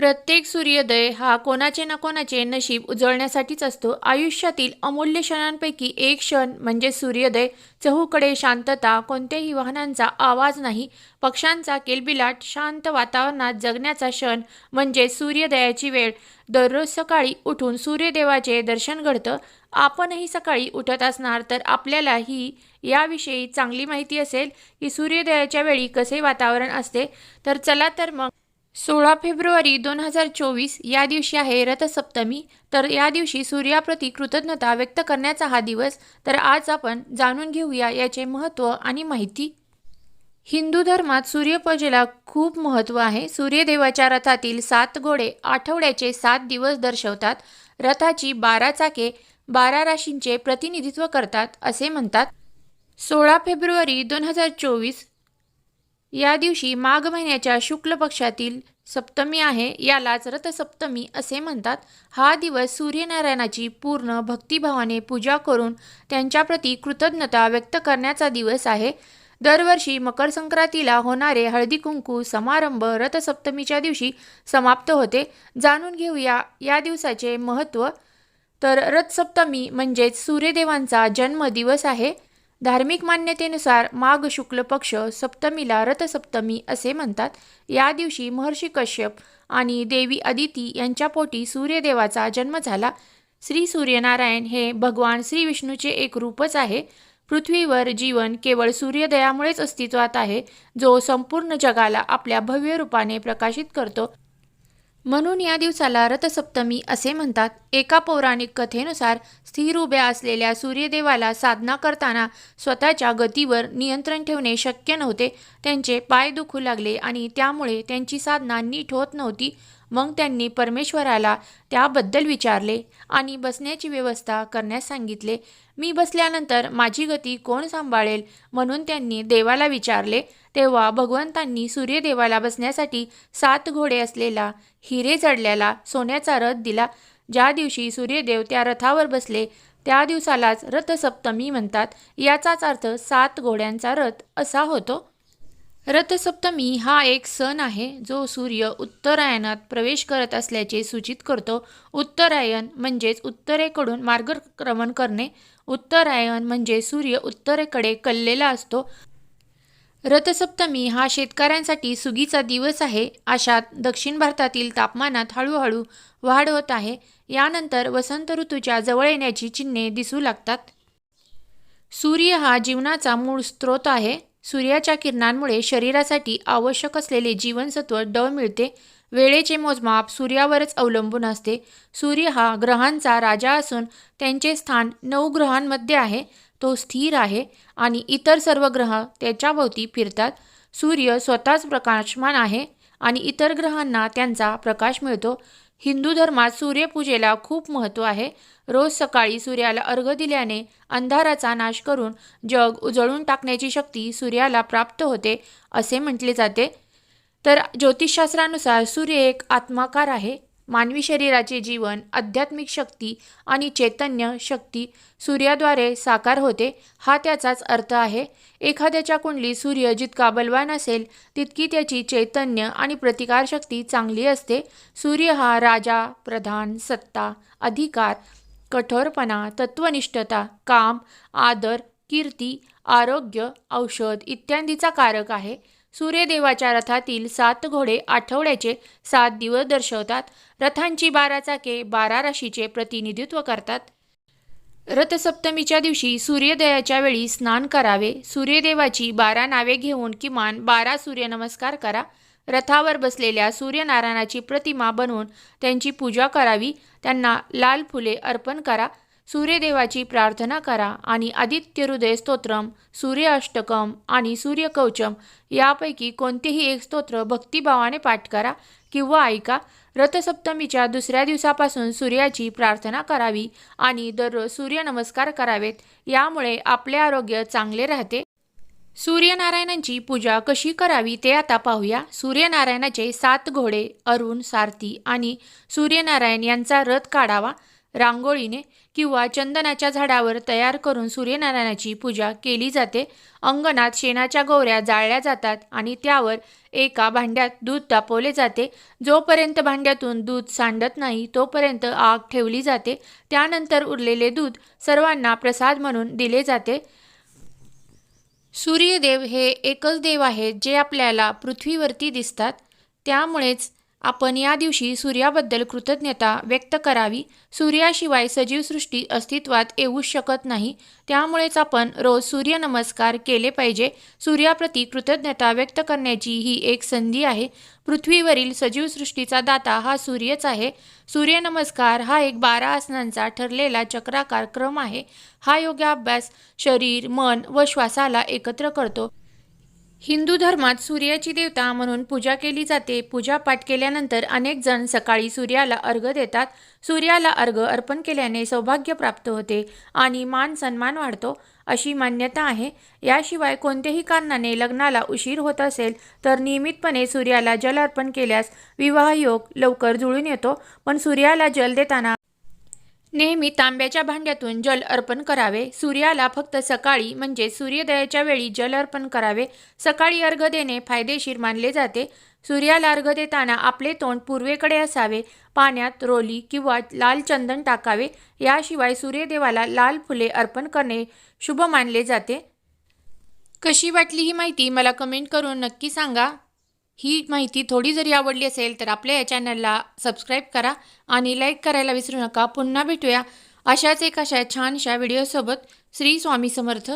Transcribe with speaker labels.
Speaker 1: प्रत्येक सूर्योदय हा कोणाचे ना कोणाचे नशीब उजळण्यासाठीच असतो. आयुष्यातील अमूल्य क्षणांपैकी एक क्षण म्हणजे सूर्योदय. चहूकडे शांतता कोणत्याही वाहनांचा आवाज नाही. पक्ष्यांचा किलबिलाट शांत वातावरणात जगण्याचा क्षण म्हणजे सूर्योदयाची वेळ. दररोज सकाळी उठून सूर्यदेवाचे दर्शन घडतं. आपणही सकाळी उठत असणार तर आपल्यालाही याविषयी चांगली माहिती असेल की सूर्योदयाच्या वेळी कसे वातावरण असते. तर चला तर मग सोळा फेब्रुवारी दोन हजार चोवीस या दिवशी आहे रथसप्तमी. तर या दिवशी सूर्याप्रती कृतज्ञता व्यक्त करण्याचा हा दिवस. तर आज आपण जाणून घेऊया याचे महत्त्व आणि माहिती. हिंदू धर्मात सूर्यपूजेला खूप महत्त्व आहे. सूर्यदेवाच्या रथातील सात घोडे आठवड्याचे सात दिवस दर्शवतात. रथाची बारा चाके बारा राशींचे प्रतिनिधित्व करतात असे म्हणतात. सोळा फेब्रुवारी दोन हजार चोवीस या दिवशी माघ महिन्याच्या शुक्ल पक्षातील सप्तमी आहे यालाच रथसप्तमी असे म्हणतात. हा दिवस सूर्यनारायणाची पूर्ण भक्तिभावाने पूजा करून त्यांच्याप्रती कृतज्ञता व्यक्त करण्याचा दिवस आहे. दरवर्षी मकर संक्रांतीला होणारे हळदी कुंकू समारंभ रथसप्तमीच्या दिवशी समाप्त होते. जाणून घेऊया या दिवसाचे महत्त्व. तर रथसप्तमी म्हणजेच सूर्यदेवांचा जन्मदिवस आहे. धार्मिक मान्यतेनुसार माघ शुक्ल पक्ष सप्तमीला रथसप्तमी असे म्हणतात. या दिवशी महर्षी कश्यप आणि देवी अदिती यांच्या पोटी सूर्यदेवाचा जन्म झाला. श्री सूर्यनारायण हे भगवान श्री विष्णूचे एक रूपच आहे. पृथ्वीवर जीवन केवळ सूर्योदयामुळेच अस्तित्वात आहे जो संपूर्ण जगाला आपल्या भव्य रूपाने प्रकाशित करतो. म्हणून या दिवसाला रथसप्तमी असे म्हणतात. एका पौराणिक कथेनुसार स्थिर उभ्या असलेल्या सूर्यदेवाला साधना करताना स्वतःच्या गतीवर नियंत्रण ठेवणे शक्य नव्हते. त्यांचे पाय दुखू लागले आणि त्यामुळे त्यांची साधना नीट होत नव्हती. मग त्यांनी परमेश्वराला त्याबद्दल विचारले आणि बसण्याची व्यवस्था करण्यास सांगितले. मी बसल्यानंतर माझी गती कोण सांभाळेल म्हणून त्यांनी देवाला विचारले. तेव्हा भगवंतांनी सूर्यदेवाला बसण्यासाठी सात घोडे असलेला हिरे जडलेला सोन्याचा रथ दिला. ज्या दिवशी सूर्यदेव त्या रथावर बसले त्या दिवसालाच रथसप्तमी म्हणतात. याचाच अर्थ सात घोड्यांचा रथ असा होतो. रथसप्तमी हा एक सण आहे जो सूर्य उत्तरायणात प्रवेश करत असल्याचे सूचित करतो. उत्तरायण म्हणजेच उत्तरेकडून मार्गक्रमण करणे. उत्तरायण म्हणजे सूर्य उत्तरेकडे कललेला असतो. रथसप्तमी हा शेतकऱ्यांसाठी सुगीचा दिवस आहे. अशात दक्षिण भारतातील तापमानात हळूहळू वाढ होत आहे. यानंतर वसंत ऋतूच्या जवळ येण्याची चिन्हे दिसू लागतात. सूर्य हा जीवनाचा मूळ स्रोत आहे. सूर्याच्या किरणांमुळे शरीरासाठी आवश्यक असलेले जीवनसत्व ड मिळते. वेळेचे मोजमाप सूर्यावरच अवलंबून असते. सूर्य हा ग्रहांचा राजा असून त्यांचे स्थान नऊ ग्रहांमध्ये आहे. तो स्थिर आहे आणि इतर सर्व ग्रह त्याच्याभोवती फिरतात. सूर्य स्वतःच प्रकाशमान आहे आणि इतर ग्रहांना त्यांचा प्रकाश मिळतो. हिंदू धर्मात सूर्यपूजेला खूप महत्त्व आहे. रोज सकाळी सूर्याला अर्घ दिल्याने अंधाराचा नाश करून जग उजळून टाकण्याची शक्ती सूर्याला प्राप्त होते असे म्हटले जाते. तर ज्योतिषशास्त्रानुसार सूर्य एक आत्माकार आहे. मानवी शरीराचे जीवन आध्यात्मिक शक्ती आणि चैतन्य शक्ती सूर्याद्वारे साकार होते हा त्याचाच अर्थ आहे. एखाद्याच्या कुंडली सूर्य जितका बलवान असेल तितकी त्याची चैतन्य आणि प्रतिकारशक्ती चांगली असते. सूर्य हा राजा प्रधान सत्ता अधिकार कठोरपणा तत्वनिष्ठता काम आदर कीर्ती आरोग्य औषध इत्यादीचा कारक आहे. सूर्यदेवाच्या रथातील सात घोडे आठवड्याचे सात दिवस दर्शवतात. रथांची बारा चाके बारा राशीचे प्रतिनिधित्व करतात. रथसप्तमीच्या दिवशी सूर्योदयाच्या वेळी स्नान करावे. सूर्यदेवाची बारा नावे घेऊन किमान बारा सूर्यनमस्कार करा. रथावर बसलेल्या सूर्यनारायणाची प्रतिमा बनवून त्यांची पूजा करावी. त्यांना लाल फुले अर्पण करा. सूर्यदेवाची प्रार्थना करा आणि आदित्य हृदय स्तोत्रम सूर्य अष्टकम आणि सूर्यकवचम यापैकी कोणतेही एक स्तोत्र भक्तिभावाने पाठ करा किंवा ऐका. रथसप्तमीच्या दुसऱ्या दिवसापासून सूर्याची प्रार्थना करावी आणि दररोज सूर्यनमस्कार करावेत. यामुळे आपले आरोग्य चांगले राहते. सूर्यनारायणांची पूजा कशी करावी ते आता पाहूया. सूर्यनारायणाचे सात घोडे अरुण सारथी आणि सूर्यनारायण यांचा रथ काढावा. रांगोळीने किंवा चंदनाच्या झाडावर तयार करून सूर्यनारायणाची पूजा केली जाते. अंगणात शेणाच्या गोवऱ्या जाळल्या जातात आणि त्यावर एका भांड्यात दूध तापवले जाते. जोपर्यंत भांड्यातून दूध सांडत नाही तोपर्यंत आग ठेवली जाते. त्यानंतर उरलेले दूध सर्वांना प्रसाद म्हणून दिले जाते. सूर्यदेव हे एकच देव आहेत जे आपल्याला पृथ्वीवरती दिसतात. त्यामुळेच आपण या दिवशी सूर्याबद्दल कृतज्ञता व्यक्त करावी. सूर्याशिवाय सजीवसृष्टी अस्तित्वात येऊच शकत नाही. त्यामुळेच आपण रोज सूर्यनमस्कार केले पाहिजे. सूर्याप्रती कृतज्ञता व्यक्त करण्याची ही एक संधी आहे. पृथ्वीवरील सजीवसृष्टीचा दाता हा सूर्यच आहे. सूर्यनमस्कार हा एक बारा आसनांचा ठरलेला चक्राकार क्रम आहे. हा योगाभ्यास शरीर मन व श्वासाला एकत्र करतो. हिंदू धर्मात सूर्याची देवता म्हणून पूजा केली जाते. पूजा पाठ केल्यानंतर अनेक जण सकाळी सूर्याला अर्घ देतात. सूर्याला अर्घ अर्पण केल्याने सौभाग्य प्राप्त होते आणि मान सन्मान वाढतो अशी मान्यता आहे. याशिवाय कोणत्याही कारणाने लग्नाला उशीर होत असेल तर नियमितपणे सूर्याला जल अर्पण केल्यास विवाहयोग लवकर जुळून येतो. पण सूर्याला जल देताना नेहमी तांब्याच्या भांड्यातून जल अर्पण करावे. सूर्याला फक्त सकाळी म्हणजे सूर्योदयाच्या वेळी जल अर्पण करावे. सकाळी अर्घ देणे फायदेशीर मानले जाते. सूर्याला अर्घ देताना आपले तोंड पूर्वेकडे असावे. पाण्यात रोली किंवा लाल चंदन टाकावे. याशिवाय सूर्यदेवाला लाल फुले अर्पण करणे शुभ मानले जाते. कशी वाटली ही माहिती मला कमेंट करून नक्की सांगा. ही माहिती थोडी जरी आवडली असेल तर आपल्या या चॅनलला सबस्क्राईब करा आणि लाईक करायला विसरू नका. पुन्हा भेटूया अशाच एक अशा छानशा व्हिडिओसोबत. श्री स्वामी समर्थ.